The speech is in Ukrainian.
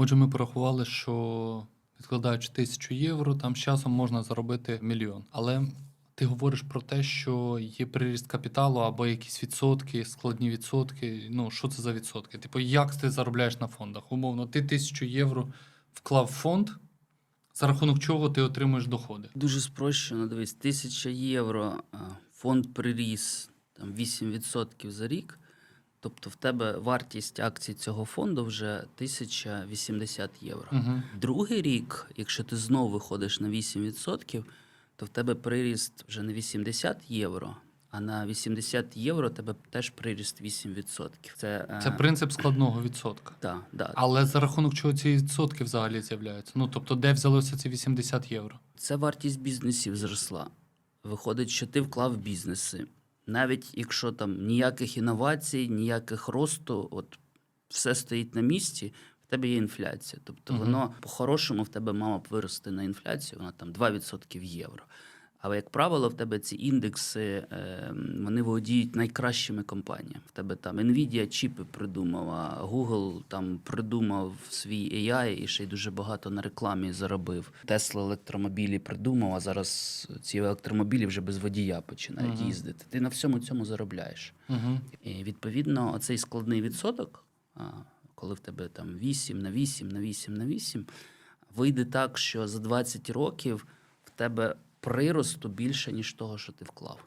Отже, ми порахували, що відкладаючи тисячу євро, там з часом можна заробити мільйон. Але ти говориш про те, що є приріст капіталу або якісь відсотки, складні відсотки. Ну, що це за відсотки? Типу, як ти заробляєш на фондах? Умовно, ти тисячу євро вклав в фонд, за рахунок чого ти отримуєш доходи. Дуже спрощено, дивись, тисяча євро, фонд приріс там 8% за рік. Тобто в тебе вартість акцій цього фонду вже 1080 євро. Угу. Другий рік, якщо ти знову виходиш на 8%, то в тебе приріст вже не 80 євро, а на 80 євро тебе теж приріст 8%. Це, е, Це принцип складного відсотка. да, да. Але за рахунок чого ці відсотки взагалі з'являються? Ну тобто, де взялося ці 80 євро? Це вартість бізнесів зросла. Виходить, що ти вклав в бізнеси. Навіть якщо там ніяких інновацій, ніяких росту, от все стоїть на місці, в тебе є інфляція. Тобто Мгм. воно по-хорошому в тебе мала б вирости на інфляцію, вона там 2% в євро. Але, як правило, в тебе ці індекси е, вони володіють найкращими компаніями. В тебе там Nvidia чіпи придумала, Google там придумав свій AI і ще й дуже багато на рекламі заробив. Tesla електромобілі придумав, а зараз ці електромобілі вже без водія починають Мгм. їздити. Ти на всьому цьому заробляєш. Угу. І відповідно, оцей складний відсоток, коли в тебе там 8 на 8 на 8 на 8, вийде так, що за 20 років в тебе приросту більше, ніж того, що ти вклав.